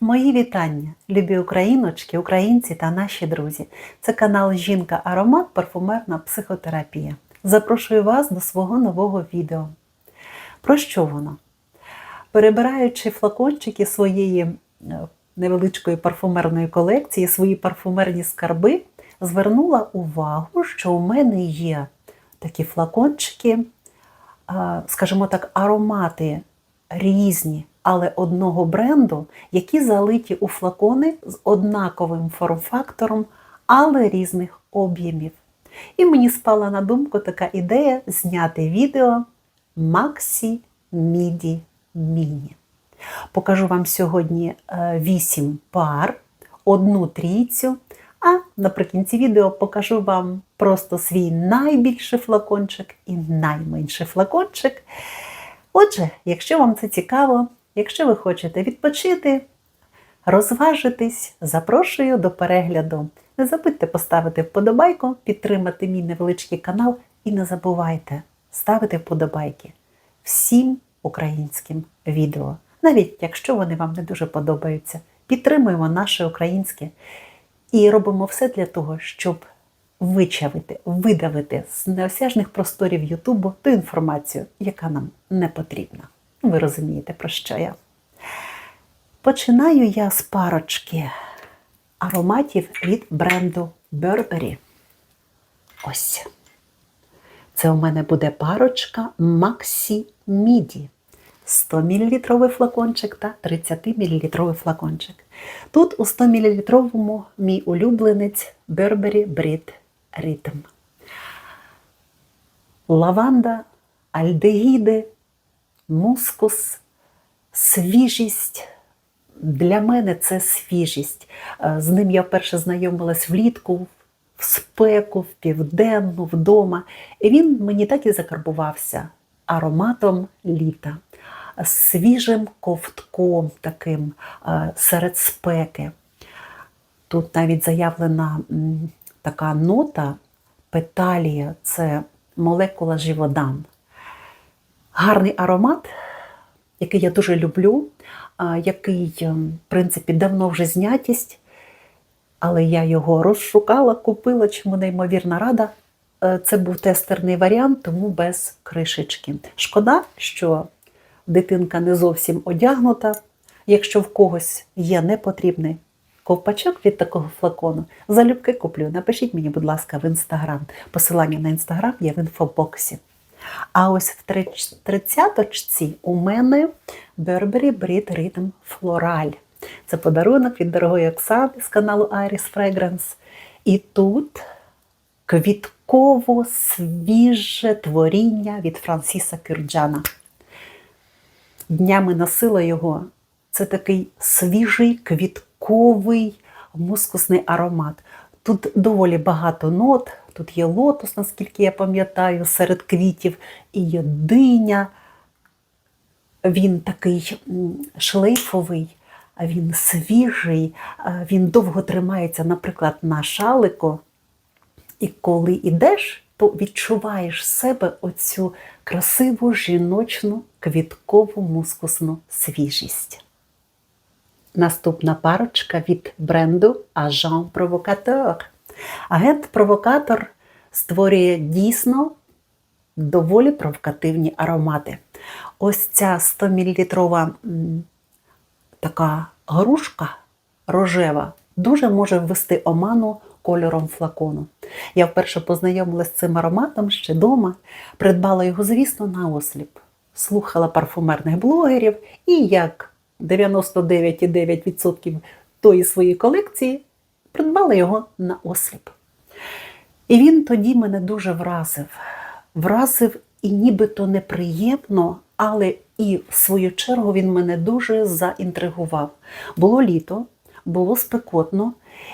Мої вітання, любі україночки, українці та наші друзі. Це канал Жінка Аромат Парфумерна психотерапія. Запрошую вас до свого нового відео. Про що воно? Перебираючи флакончики своєї е, невеличкої парфумерної колекції, свої парфумерні скарби, звернула увагу, що у мене є такі флакончики, скажімо так, аромати різні, але одного бренду, які залиті у флакони з однаковим форм-фактором, але різних об'ємів. І мені спала на думку така ідея зняти відео Maxi Mini. Покажу вам сьогодні 8 пар, одну трійцю, а наприкінці відео покажу вам просто свій найбільший флакончик і найменший флакончик. Отже, якщо вам це цікаво, якщо ви хочете відпочити, розважитись, запрошую до перегляду. Не забудьте поставити вподобайку, підтримати мій невеличкий канал і не забувайте ставити вподобайки всім українським відео. Навіть якщо вони вам не дуже подобаються, підтримуємо наше українське і робимо все для того, щоб вичавити, видавити з неосяжних просторів Ютубу ту інформацію, яка нам не потрібна. Ви розумієте, про що я. Починаю я з парочки ароматів від бренду Burberry. Ось. Це у мене буде парочка Maxi Midi. 100 мл флакончик та 30 мл флакончик. Тут у 100 мл мій улюбленець Burberry Brit Rhythm. Лаванда, альдегіди, мускус, свіжість. Для мене це свіжість. Е, З ним я вперше знайомилась влітку, в спеку, в південну, вдома. І він мені так і закарбувався ароматом літа, свіжим ковтком таким е, серед спеки. Тут навіть заявлена така нота петалія це молекула живодан. Гарний аромат, який я дуже люблю, який, ем, в принципі, давно вже знятість, але я його розшукала, купила, чому неймовірна рада. Е, Це був тестерний варіант, тому без кришечки. Шкода, що дитинка не зовсім одягнута. Якщо в когось є непотрібний ковпачок від такого флакону, залюбки куплю. Напишіть мені, будь ласка, в інстаграм. Посилання на інстаграм є в інфобоксі. А ось в тридцяточці у мене Burberry Brit Rhythm Floral. Це подарунок від дорогої Оксани з каналу Iris Fragrance. І тут квітково свіже творіння від Франсіса Кюрджана. Днями носила його. Це такий свіжий квітковий мускусний аромат. Тут доволі багато нот, тут є лотос, наскільки я пам'ятаю, серед квітів, і є диня. Він такий шлейфовий, він свіжий, він довго тримається, наприклад, на шалику. І коли йдеш, то відчуваєш себе оцю красиву жіночну квіткову мускусну свіжість. Наступна парочка від бренду Agent Provocateur. Агент-провокатор створює дійсно доволі провокативні аромати. Ось ця 100 мл така грушка рожева дуже може ввести оману кольором флакону. Я вперше познайомилася з цим ароматом ще вдома, придбала його, звісно, на осліп. Слухала парфумерних блогерів і як 99,9% тої своєї колекції придбала його на осліп. І він тоді мене дуже вразив. Вразив і нібито неприємно, але і в свою чергу він мене дуже заінтригував. Було літо, було спекотно,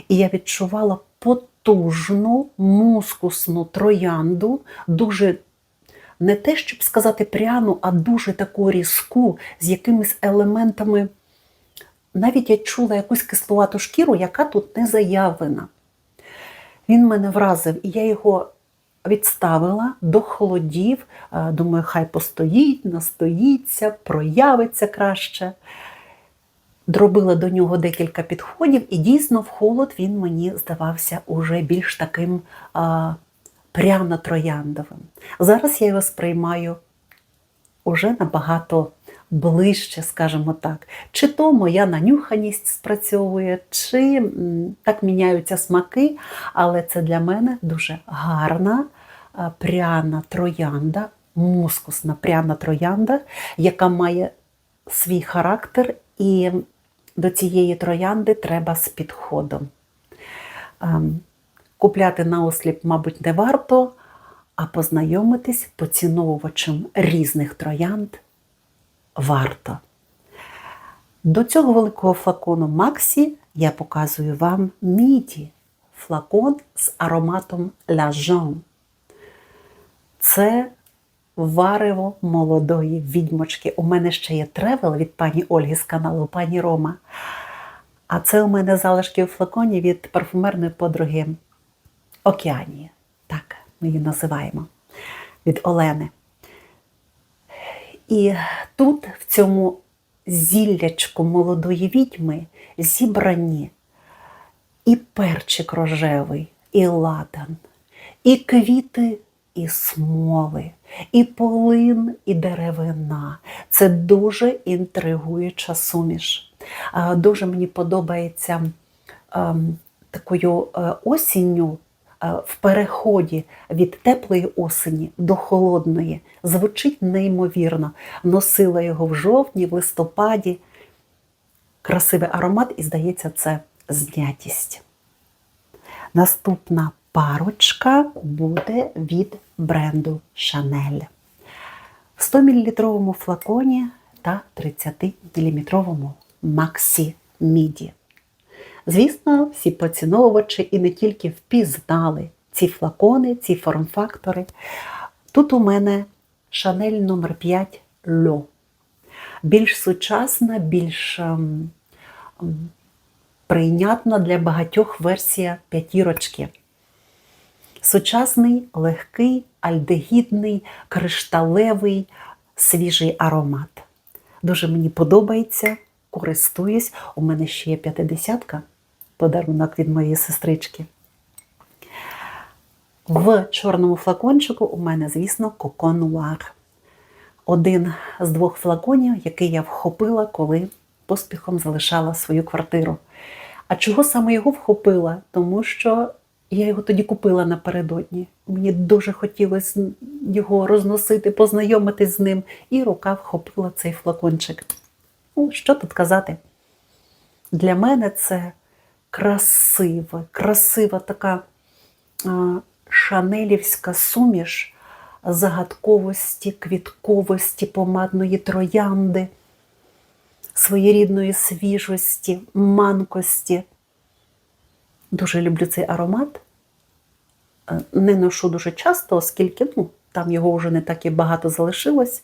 і я відчувала потужну мускусну троянду, дуже не те, щоб сказати пряну, а дуже таку різку, з якимись елементами. Навіть я чула якусь кисловату шкіру, яка тут не заявлена. Він мене вразив, і я його відставила до холодів. Е, Думаю, хай постоїть, настоїться, проявиться краще. Дробила до нього декілька підходів, і дійсно в холод він мені здавався уже більш таким а, пряно-трояндовим. Зараз я його сприймаю уже набагато ближче, скажімо так. Чи то моя нанюханість спрацьовує, чи так міняються смаки, але це для мене дуже гарна, пряна троянда, мускусна пряна троянда, яка має свій характер, і до цієї троянди треба з підходом. Ем, Купляти на осліп, мабуть, не варто, а познайомитись поціновувачем різних троянд варто. До цього великого флакону Максі я показую вам міді флакон з ароматом Jeune. Це варево молодої відьмочки. У мене ще є тревел від пані Ольги з каналу Пані Рома. А це у мене залишки у флаконі від парфумерної подруги Океанії. Так, ми її називаємо від Олени. І тут, в цьому зіллячку молодої відьми, зібрані і перчик рожевий, і ладан, і квіти, і смоли, і полин, і деревина. Це дуже інтригуюча суміш. Дуже мені подобається ем, такою е, осінню в переході від теплої осені до холодної. Звучить неймовірно. Носила його в жовтні, в листопаді. Красивий аромат, і здається, це знятість. Наступна парочка буде від бренду Chanel. В 100 мл флаконі та 30 мм Maxi Midi. Звісно, всі поціновувачі і не тільки впізнали ці флакони, ці форм-фактори. Тут у мене Chanel номер 5 Льо. Більш сучасна, більш ем, ем, прийнятна для багатьох версія п'ятірочки. Сучасний, легкий, альдегідний, кришталевий, свіжий аромат. Дуже мені подобається, користуюсь. У мене ще є п'ятидесятка, подарунок від моєї сестрички. В чорному флакончику у мене, звісно, Coco Noir. Один з двох флаконів, який я вхопила, коли поспіхом залишала свою квартиру. А чого саме його вхопила? Тому що я його тоді купила напередодні. Мені дуже хотілося його розносити, познайомитись з ним, і рука вхопила цей флакончик. Ну, що тут казати? Для мене це красива, красива така шанелівська суміш загадковості, квітковості, помадної троянди, своєрідної свіжості, манкості. Дуже люблю цей аромат. Е, Не ношу дуже часто, оскільки ну, там його вже не так і багато залишилось.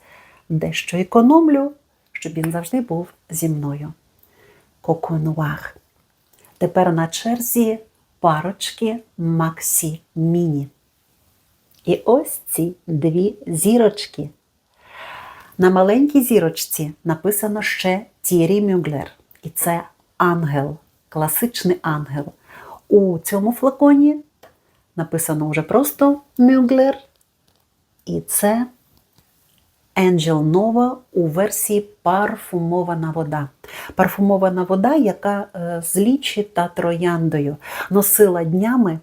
Дещо економлю, щоб він завжди був зі мною. Коконуах. Тепер на черзі парочки Максі Міні. І ось ці дві зірочки. На маленькій зірочці написано ще Тірі Мюглер. І це ангел, класичний ангел. У цьому флаконі написано вже просто Мюглер. І це Angel Nova у версії парфумована вода. Парфумована вода, яка е, з лічі та трояндою носила днями.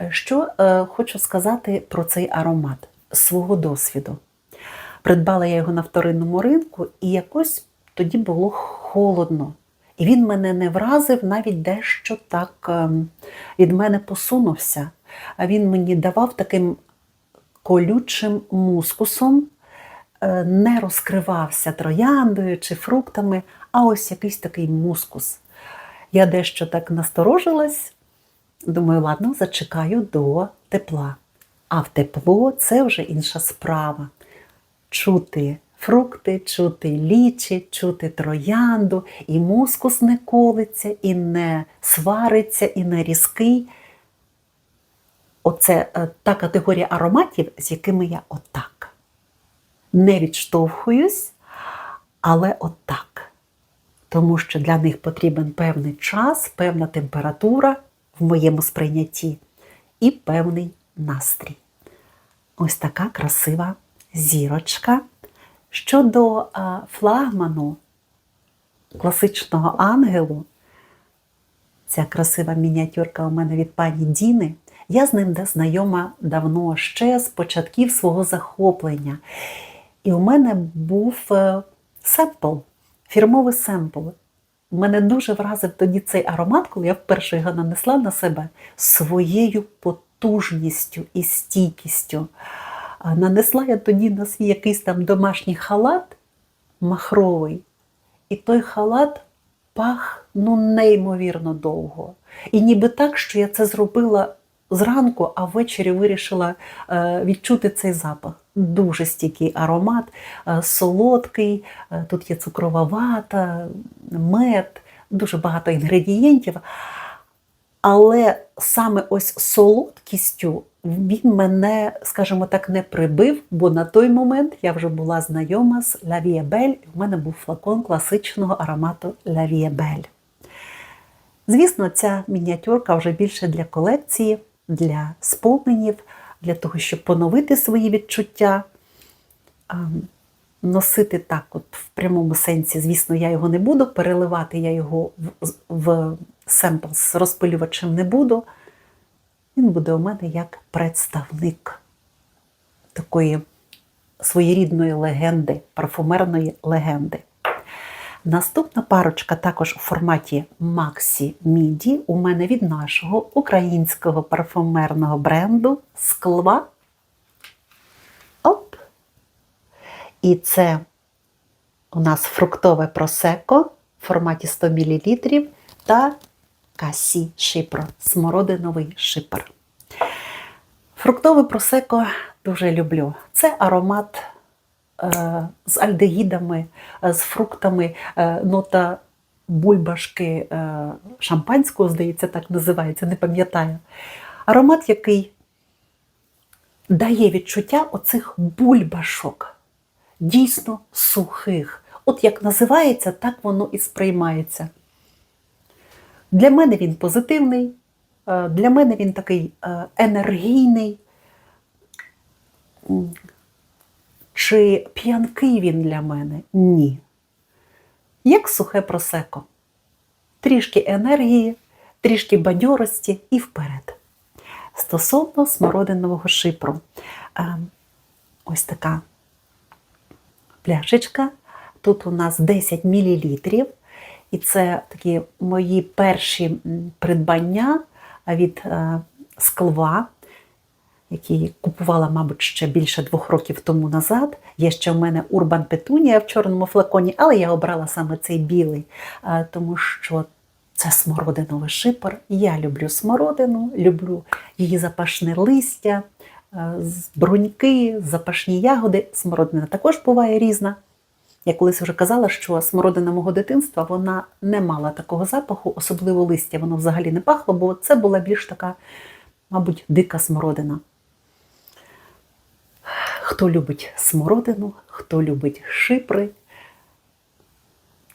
Е, Що е, хочу сказати про цей аромат свого досвіду. Придбала я його на вторинному ринку, і якось тоді було холодно. І він мене не вразив, навіть дещо так від мене посунувся. А він мені давав таким колючим мускусом, не розкривався трояндою чи фруктами, а ось якийсь такий мускус. Я дещо так насторожилась, думаю, ладно, зачекаю до тепла. А в тепло це вже інша справа. Чути фрукти, чути лічі, чути троянду, і мускус не колиться, і не свариться, і не різкий. Оце е, та категорія ароматів, з якими я отак. Не відштовхуюсь, але отак. тому що для них потрібен певний час, певна температура в моєму сприйнятті і певний настрій. Ось така красива зірочка. Щодо флагману класичного ангелу, ця красива мініатюрка у мене від пані Діни. Я з ним знайома давно ще з початків свого захоплення. І у мене був е, семпл, фірмовий семпл. Мене дуже вразив тоді цей аромат, коли я вперше його нанесла на себе своєю потужністю і стійкістю. Нанесла я тоді на свій якийсь там домашній халат махровий, і той халат пах ну, неймовірно довго. І ніби так, що я це зробила зранку, а ввечері вирішила е, відчути цей запах. Дуже стійкий аромат, е, солодкий, е, тут є цукрова вата, мед, дуже багато інгредієнтів. Але саме ось солодкістю він мене, скажімо так, не прибив, бо на той момент я вже була знайома з Belle, і в мене був флакон класичного аромату Belle. Звісно, ця мініатюрка вже більше для колекції, для споменів, для того, щоб поновити свої відчуття. Носити так, от в прямому сенсі, звісно, я його не буду, переливати я його в, в семпл з розпилювачем не буду. Він буде у мене як представник такої своєрідної легенди, парфумерної легенди. Наступна парочка також у форматі Maxi Midi у мене від нашого українського парфумерного бренду Склва. Оп! І це у нас фруктове просеко в форматі 100 мл та касі шипро, смородиновий шипр. Фруктове просеко дуже люблю. Це аромат з альдегідами, е, з фруктами, е, нота бульбашки е, шампанського, здається, так називається, не пам'ятаю. Аромат, який дає відчуття оцих бульбашок, дійсно сухих. От як називається, так воно і сприймається. Для мене він позитивний, е, для мене він такий е, енергійний. Чи п'янкий він для мене? Ні. Як сухе просеко. Трішки енергії, трішки бадьорості і вперед. Стосовно смородинового шипру. Е, ось така пляшечка. Тут у нас 10 мл. І це такі мої перші придбання від склва, які купувала, мабуть, ще більше двох років тому назад. Є ще в мене Урбан Петунія в чорному флаконі, але я обрала саме цей білий, тому що це смородиновий шипер. Я люблю смородину, люблю її запашне листя, бруньки, запашні ягоди. Смородина також буває різна. Я колись вже казала, що смородина мого дитинства вона не мала такого запаху, особливо листя, воно взагалі не пахло, бо це була більш така, мабуть, дика смородина. Хто любить смородину, хто любить шипри,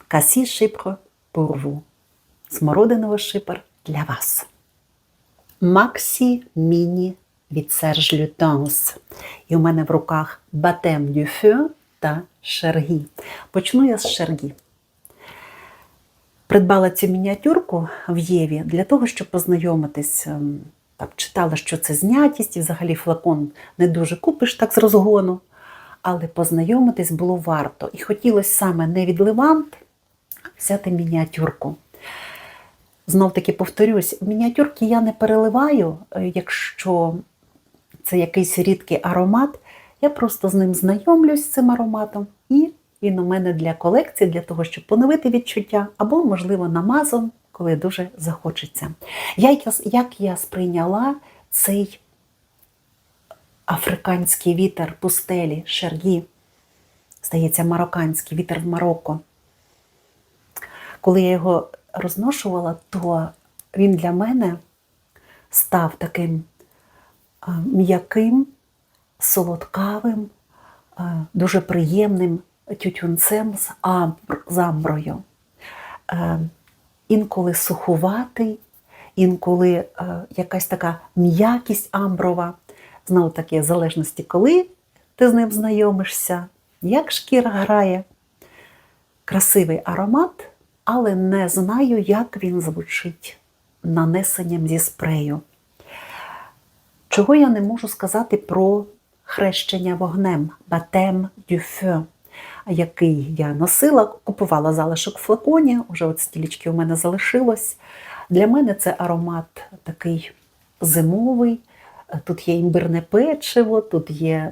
касі шипро порву. Смородиновий шипер для вас. Максі Міні від Serge Lutens. І у мене в руках Батем Feu та Шергі. Почну я з Шергі. Придбала цю мініатюрку в Єві для того, щоб познайомитись. Так, читала, що це знятість, і взагалі флакон не дуже купиш так з розгону. Але познайомитись було варто. І хотілося саме не від Левант, взяти мініатюрку. Знов таки повторюсь, мініатюрки я не переливаю, е, якщо це якийсь рідкий аромат. Я просто з ним знайомлюсь з цим ароматом, і він у мене для колекції, для того, щоб поновити відчуття, або, можливо, намазом, коли дуже захочеться. Як я, як я сприйняла цей африканський вітер пустелі, шергі, здається, марокканський вітер в Марокко. Коли я його розношувала, то він для мене став таким м'яким солодкавим, дуже приємним тютюнцем з амброю. Інколи сухуватий, інколи е, якась така м'якість амброва. Знову таки, в залежності, коли ти з ним знайомишся, як шкіра грає. Красивий аромат, але не знаю, як він звучить нанесенням зі спрею. Чого я не можу сказати про хрещення вогнем Батем дю фeu, який я носила, купувала залишок в флаконі, вже от стілічки у мене залишилось. Для мене це аромат такий зимовий. Тут є імбирне печиво, тут є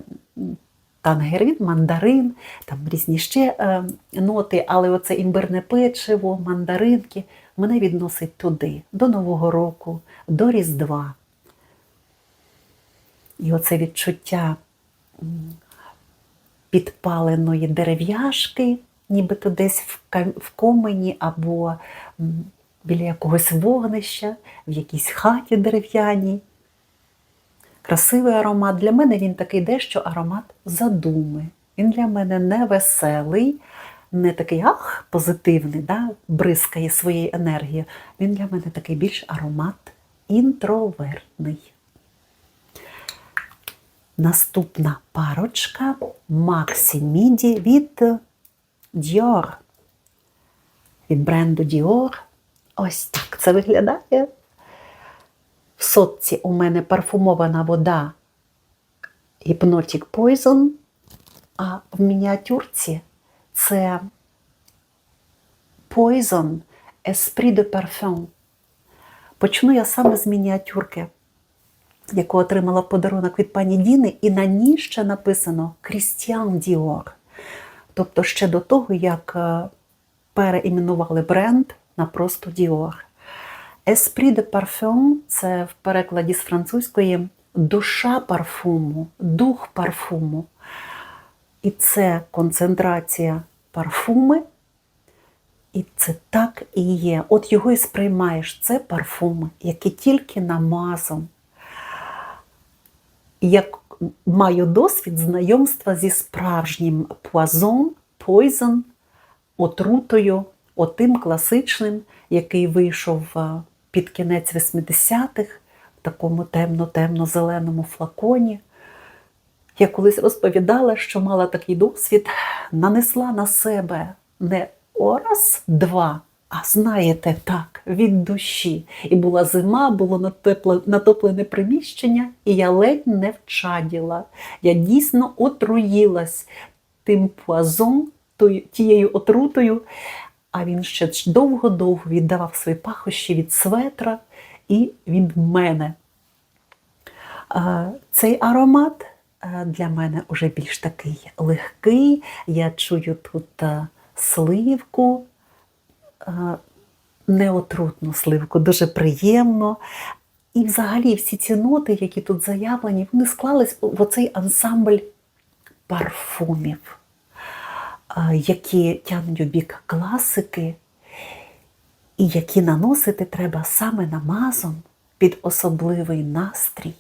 тангерин, мандарин, там різні ще е, ноти, але оце імбирне печиво, мандаринки мене відносить туди, до Нового року, до Різдва. І оце відчуття підпаленої дерев'яшки, нібито десь в комені або біля якогось вогнища, в якійсь хаті дерев'яній. Красивий аромат. Для мене він такий дещо аромат задуми. Він для мене не веселий, не такий ах, позитивний, да, бризкає своєю енергією. Він для мене такий більш аромат інтровертний. Наступна парочка Maxi Midi від Dior. Від бренду Dior. Ось так це виглядає. В сотці у мене парфумована вода Hypnotic Poison, а в мініатюрці це Poison Esprit de Parfum. Почну я саме з мініатюрки, яку отримала подарунок від пані Діни, і на ній ще написано Christian Dior. Тобто ще до того, як переіменували бренд на просто Dior. Esprit de Parfum – це в перекладі з французької душа парфуму, дух парфуму. І це концентрація парфуми. І це так і є. От його і сприймаєш. Це парфуми, які тільки намазом. Як маю досвід знайомства зі справжнім пуазон, пойзон, отрутою, отим класичним, який вийшов під кінець 80-х в такому темно-темно-зеленому флаконі. Я колись розповідала, що мала такий досвід, нанесла на себе не раз, два, а знаєте, так, від душі. І була зима, було натоплене приміщення, і я ледь не вчаділа. Я дійсно отруїлась тим пуазом, тією отрутою, а він ще довго-довго віддавав свої пахощі від светра і від мене. Цей аромат для мене вже більш такий легкий. Я чую тут сливку, неотрутну сливку, дуже приємно. І взагалі всі ці ноти, які тут заявлені, вони склались в оцей ансамбль парфумів які тягнуть у бік класики, і які наносити треба саме намазом під особливий настрій.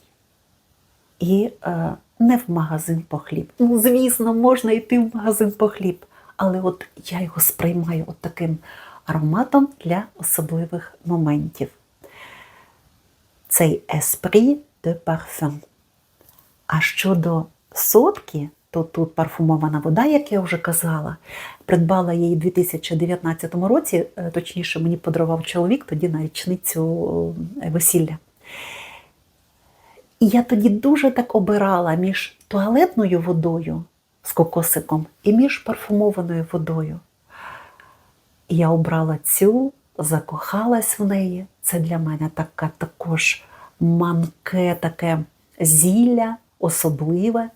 І е, не в магазин по хліб. Ну, звісно, можна йти в магазин по хліб, але от я його сприймаю от таким ароматом для особливих моментів. Цей Esprit de Parfum. А щодо сотки, то тут парфумована вода, як я вже казала. Придбала її у 2019 році, е, точніше, мені подарував чоловік тоді на річницю е, весілля. І я тоді дуже так обирала між туалетною водою з кокосиком і між парфумованою водою. Я обрала цю, закохалась в неї. Це для мене така також манке, таке зілля особливе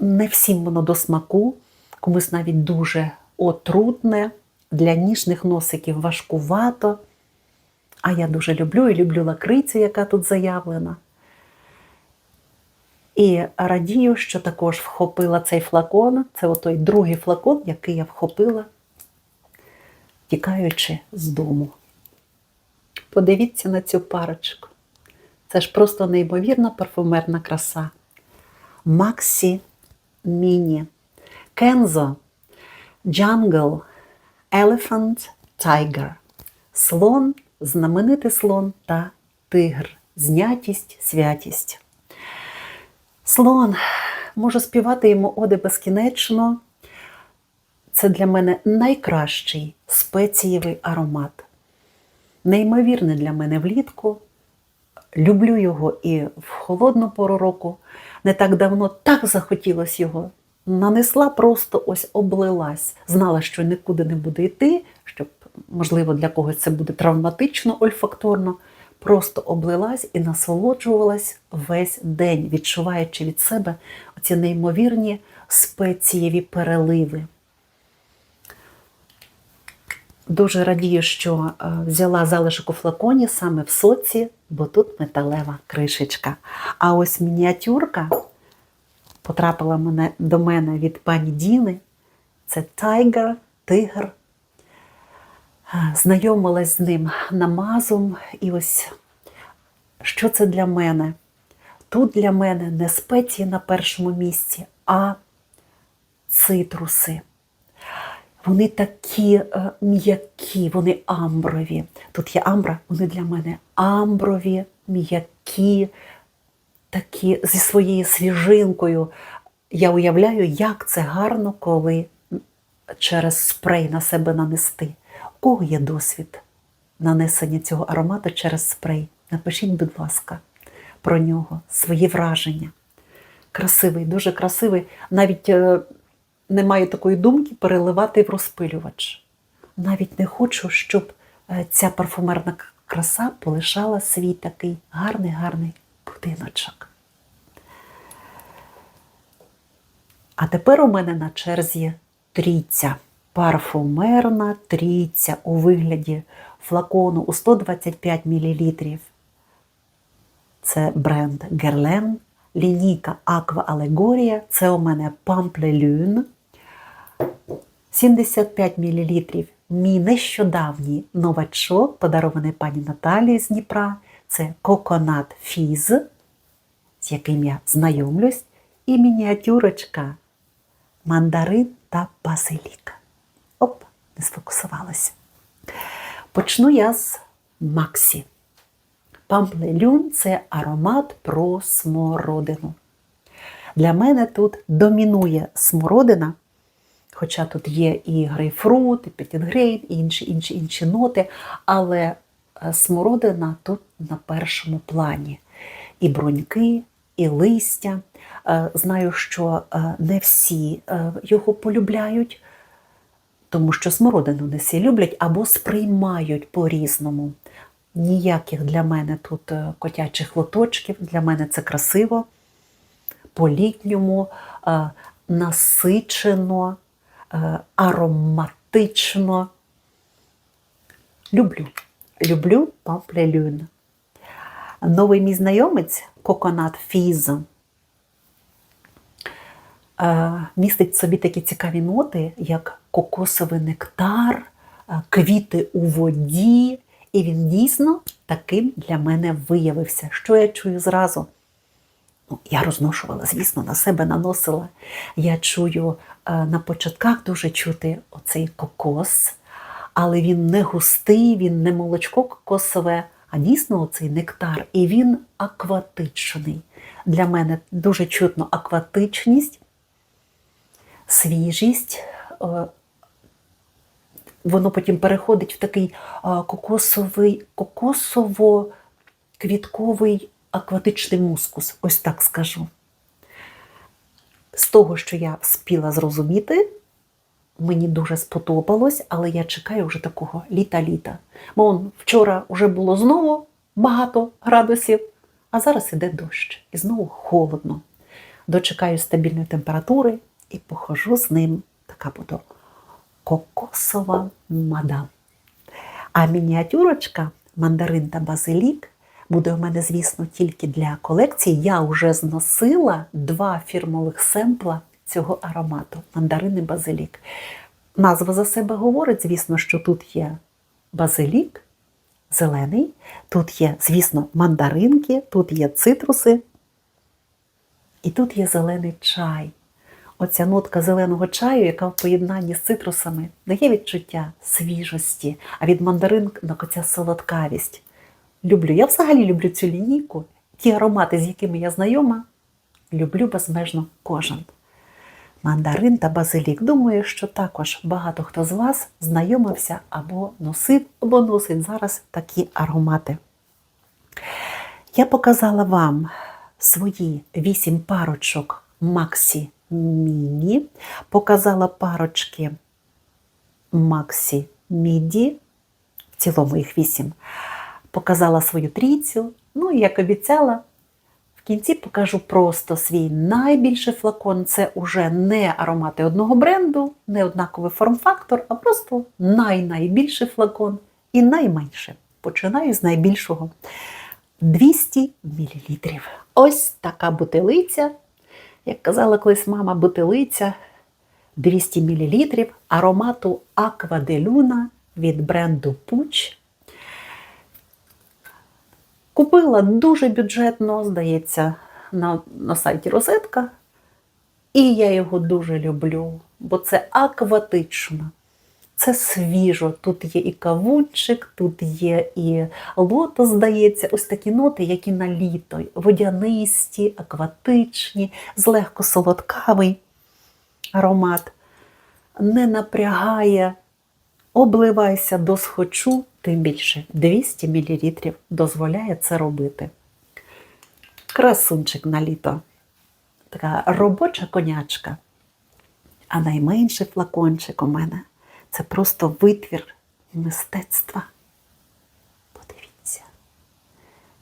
не всім воно до смаку, комусь навіть дуже отрутне, для ніжних носиків важкувато. А я дуже люблю і люблю лакрицю, яка тут заявлена. І радію, що також вхопила цей флакон. Це отой другий флакон, який я вхопила, тікаючи з дому. Подивіться на цю парочку. Це ж просто неймовірна парфумерна краса. Максі Міні, Кензо, Jungle, Elephant tiger. Слон, знаменитий слон та тигр. Знятість, святість. Слон можу співати йому оди безкінечно. Це для мене найкращий спецієвий аромат. Неймовірний для мене влітку. Люблю його і в холодну пору року. Не так давно так захотілося його. Нанесла, просто ось облилась. Знала, що нікуди не буде йти, щоб, можливо, для когось це буде травматично, ольфакторно. Просто облилась і насолоджувалась весь день, відчуваючи від себе оці неймовірні спецієві переливи. Дуже радію, що е, взяла залишок у флаконі саме в соці, бо тут металева кришечка. А ось мініатюрка потрапила мене, до мене від пані Діни. Це тайгер, тигр. Е, Знайомилась з ним намазом. І ось що це для мене? Тут для мене не спеції на першому місці, а цитруси. Вони такі е, м'які, вони амброві. Тут є амбра, вони для мене амброві, м'які, такі зі своєю свіжинкою. Я уявляю, як це гарно, коли через спрей на себе нанести. У кого є досвід нанесення цього аромату через спрей? Напишіть, будь ласка, про нього, свої враження. Красивий, дуже красивий. Навіть е, немає такої думки переливати в розпилювач. Навіть не хочу, щоб е, ця парфумерна краса полишала свій такий гарний, гарний будиночок. А тепер у мене на черзі трійця. Парфумерна трійця у вигляді флакону у 125 мл. Це бренд Guerlain, лінійка Aqua Allegoria. Це у мене Pamplelune. 75 мл. Мій нещодавній новачок, подарований пані Наталії з Дніпра. Це Coconut Fizz, з яким я знайомлюсь, і мініатюрочка мандарин та базилік. Оп, не сфокусувалася. Почну я з Максі. Памплелюн це аромат про смородину. Для мене тут домінує смородина, хоча тут є і грейпфрут, і петінгрейн, і інші, інші, інші ноти, але е, смородина тут на першому плані. І броньки, і листя. Е, Знаю, що е, не всі його полюбляють, тому що смородину не всі люблять або сприймають по-різному. Ніяких для мене тут котячих лоточків, для мене це красиво, по-літньому, насичено, ароматично. Люблю. Люблю памплелюн. Новий мій знайомець Coconut Fizz е, містить в собі такі цікаві ноти, як кокосовий нектар, е, квіти у воді. І він дійсно таким для мене виявився. Що я чую зразу? Ну, я розношувала, звісно, на себе наносила. Я чую е, на початках дуже чути оцей кокос, але він не густий, він не молочко кокосове, а дійсно оцей нектар. І він акватичний. Для мене дуже чутно акватичність, свіжість. е, Воно потім переходить в такий кокосовий, кокосово-квітковий акватичний мускус, ось так скажу. З того, що я вспіла зрозуміти, мені дуже сподобалось, але я чекаю вже такого літа-літа. Бо вчора вже було знову багато градусів, а зараз іде дощ і знову холодно. Дочекаю стабільної температури і похожу з ним. Така буду кокосова мадам. А мініатюрочка мандарин та базилік буде у мене, звісно, тільки для колекції. Я вже зносила два фірмових семпла цього аромату мандарин і базилік. Назва за себе говорить, звісно, що тут є базилік, зелений, тут є, звісно, мандаринки, тут є цитруси, і тут є зелений чай. Оця нотка зеленого чаю, яка в поєднанні з цитрусами, дає відчуття свіжості, а від мандаринок оця солодкавість. Люблю. Я взагалі люблю цю лінійку. Ті аромати, з якими я знайома, люблю безмежно кожен. Мандарин та базилік. Думаю, що також багато хто з вас знайомився або носив, або носить зараз такі аромати. Я показала вам свої вісім парочок Максі Міні, показала парочки Максі Міді, в цілому їх вісім. Показала свою трійцю. Ну і як обіцяла, в кінці покажу просто свій найбільший флакон. Це уже не аромати одного бренду, не однаковий форм-фактор, а просто най-найбільший флакон і найменше. Починаю з найбільшого. 200 мл. Ось така бутилиця. Як казала колись мама, бутилиця 200 мл аромату Аква де Люна від бренду Puch. Купила дуже бюджетно, здається, на, на сайті Розетка. І я його дуже люблю, бо це акватично, це свіжо. Тут є і кавунчик, тут є і лотос, здається, ось такі ноти, які на літо, водянисті, акватичні, злегко солодкавий аромат. Не напрягає, обливайся до схочу, тим більше 200 мл дозволяє це робити. Красунчик на літо. Така робоча конячка. А найменший флакончик у мене це просто витвір мистецтва. Подивіться.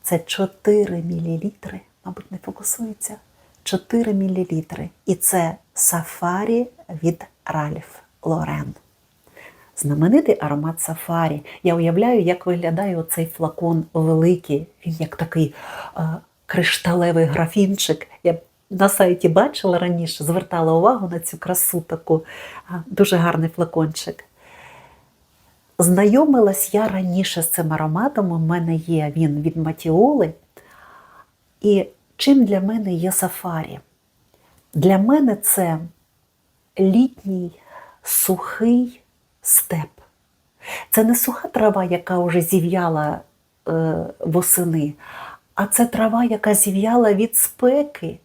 Це 4 мл, мабуть, не фокусується. 4 мл. І це сафарі від Ральф Лорен. Знаменитий аромат сафарі. Я уявляю, як виглядає оцей флакон великий. Він як такий е, кришталевий графінчик. Я на сайті бачила раніше, звертала увагу на цю красу таку. Дуже гарний флакончик. Знайомилась я раніше з цим ароматом. У мене є він від Матіоли. І чим для мене є сафарі? Для мене це літній сухий степ. Це не суха трава, яка вже зів'яла е, восени, а це трава, яка зів'яла від спеки.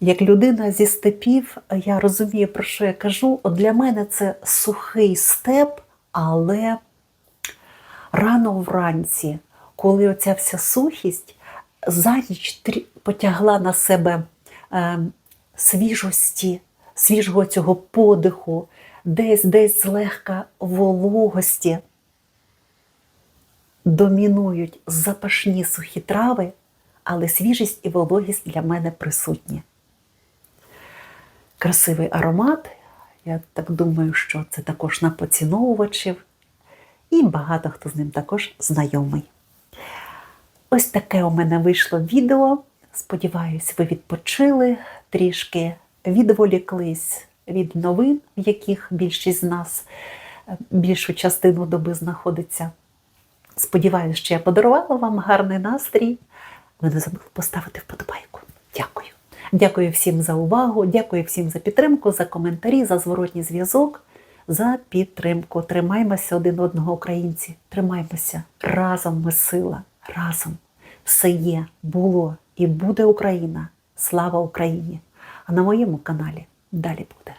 Як людина зі степів, я розумію, про що я кажу. От для мене це сухий степ, але рано вранці, коли оця вся сухість за ніч потягла на себе е, свіжості, свіжого цього подиху, десь десь злегка вологості. Домінують запашні сухі трави, але свіжість і вологість для мене присутні. Красивий аромат. Я так думаю, що це також на поціновувачів, і багато хто з ним також знайомий. Ось таке у мене вийшло відео. Сподіваюсь, ви відпочили трішки, відволіклись від новин, в яких більшість з нас е, більшу частину доби знаходиться. Сподіваюсь, що я подарувала вам гарний настрій. Ви не забули поставити вподобайку. Дякую. Дякую всім за увагу, дякую всім за підтримку, за коментарі, за зворотній зв'язок, за підтримку. Тримаймося один одного, українці. Тримаймося. Разом ми сила, разом. Все є, було і буде Україна. Слава Україні! А на моєму каналі далі буде.